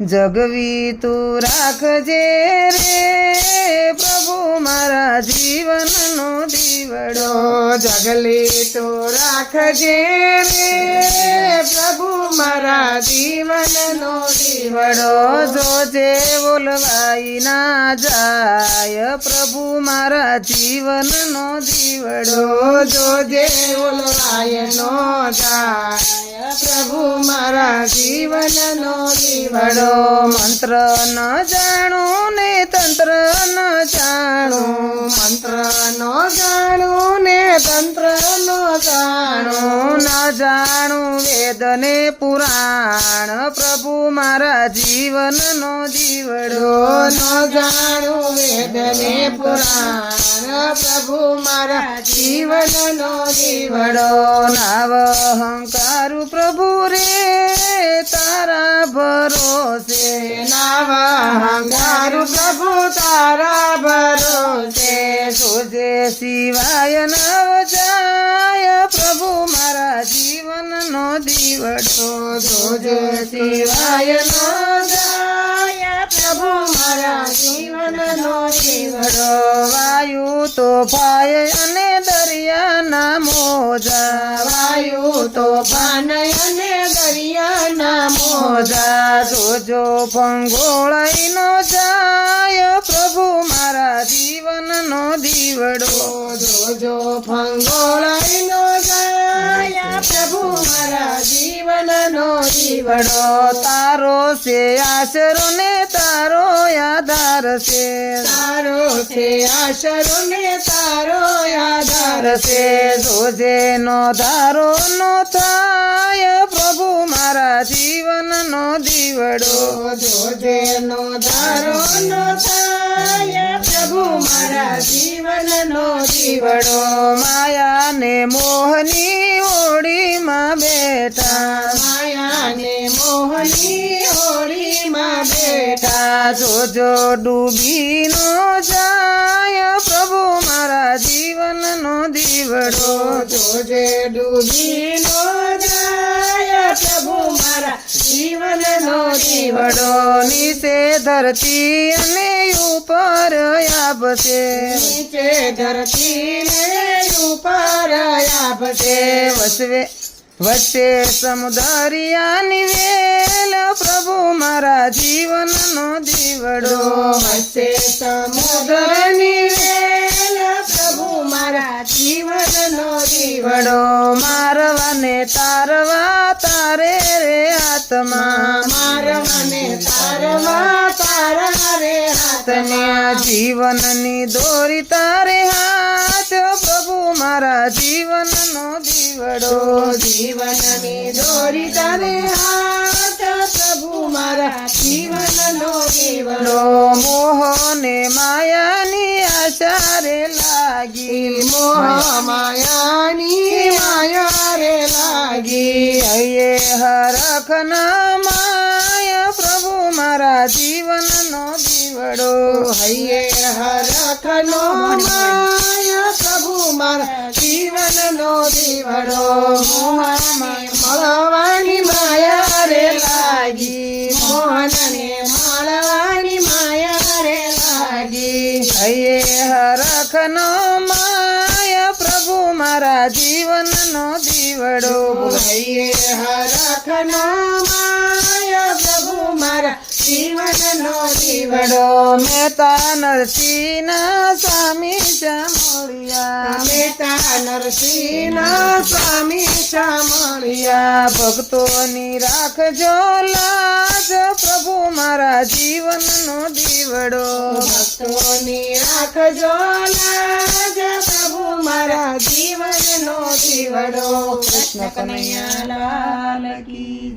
જગવી તું રાખજે રે. પ્રભુ મારા જીવનનો દીવડો. જગલી તું રાખજે રે. પ્રભુ મારા જીવનનો દીવડો. જોજે બોલવાઈ ના જાય. પ્રભુ મારા જીવનનો દીવડો. જોજે ઓલવાય નો જાય. મારા જીવનનો જીવડો વડો મંત્ર ન જાણો ને તંત્ર ન જાણો. મંત્ર ન જાણું ને તંત્ર નો જાણું ન જાણું વેદ ને પુરાણ. પ્રભુ મારા જીવનનો જીવડો ન જાણું વેદ ને પુરાણ. પ્રભુ મારા જીવનનો દીવડો. વડો નાવ અહંકારુ પ્રભુ રે તારા ભરોસે. નાવાહંકારુ પ્રભુ તારા ભરોસે સોજે શિવાય નવ જાય પ્રભુ મારા જીવનનો દીવડો. જોજે શિવાય નો જાય પ્રભુ મારા જીવનનો દીવડો. વાયુ તો ભાય અને દરિયાના મોજા. વાયુ તો પાન અને દરિયાના મોજા. જોજો ભંગોળાઈ નો દીવડો જોજો ફંગોળાઈ નો જાય પ્રભુ મારા જીવનનો દીવડો વડો તારો છે આશરો ને તારો આધાર છે તારો છે આશરો ને તારો આધાર છે જોજે નો ધારો નો થાય પ્રભુ મારા જીવનનો દીવડો જોજે નો ધારો નો થાય પ્રભુ મારા જીવનનો દીવડો વડો માયા ને મોહની ઓડીમાં બેઠા માયા ને મોહની હોળીમાં બેઠા બેઠા જોજો ડૂબી નો જાય પ્રભુ મારા જીવનનો દીવડો જોજે ડૂબી નો જાય પ્રભુ મારા જીવનનો જીવડો વડો નીચે ધરતી અને ઉપર આપશે નીચે ધરતી ઉપર આપશે વસવે વચ્ચે સમુદરિયાની વેલ પ્રભુ મારા જીવનનો જીવડો. વચ્ચે સમુદ્રની જીવનનો જીવડો મારવાને તારવા તારે રે આત્મા મારવાને તારવા તારા રે હાથમાં. જીવનની દોરી તારે હાથ પ્રભુ મારા જીવનનો જીવડો જીવનની દોરી તારે હાથ પ્રભુ મારા જીવનનો જીવડો મોહ ને આશા રે લાગી મોહ માયાની માયા રે લાગી હૈયે હરખના માયા પ્રભુ મારા જીવનનો દીવડો હૈયે હરખનો માયા પ્રભુ મારા જીવનનો દીવડો મોહને મળવાની માયા રે લાગી મોહનને મળવાની હૈયે હરખનો માયા પ્રભુ મારા જીવનનો દીવડો. હૈયે હરખનો માયા પ્રભુ મારા જીવનનો જીવડો. વડો મેતા નરસિંહના સ્વામી ચામળિયા. મેતા નરસિંહના સ્વામી શામળિયા યા ભક્તોની રાખજો લાજ. પ્રભુ મારા જીવનનો દીવડો. ભક્તોની રાખજો લાજ. પ્રભુ મારા જીવનનો દીવડો. કૃષ્ણ કનૈયા લાલ કી